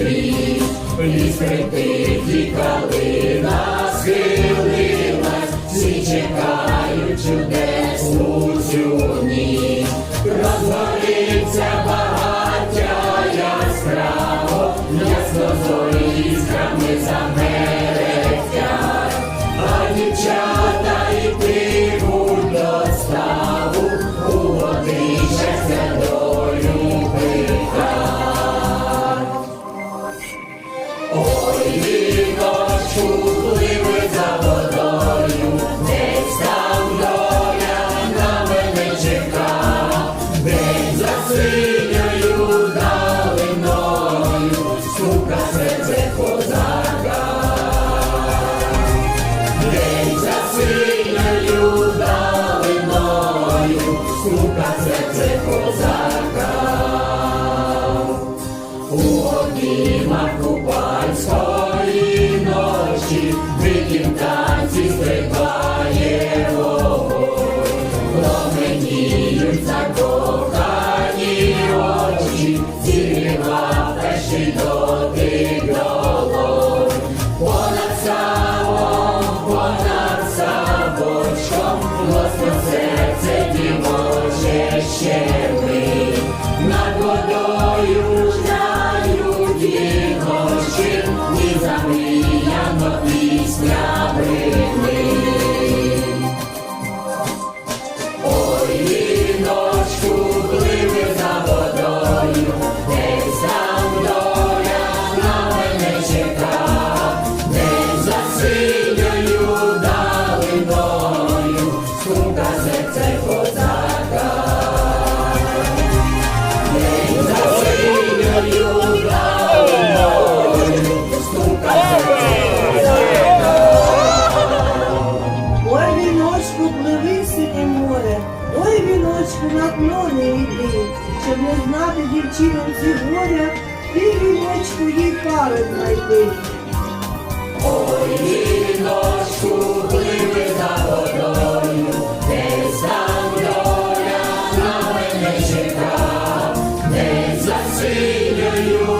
світ, сприти, і калина схилилась, всі чекають у цю ніч, розгориться. синьою далиною, Сумка серце козака, за синьою далиною, Ой, віночку, пливи сине море, ой, віночку на клони йди, щоб не знати дівчинці горя, ти віночку їй пари знайти. не життя, не засилюю.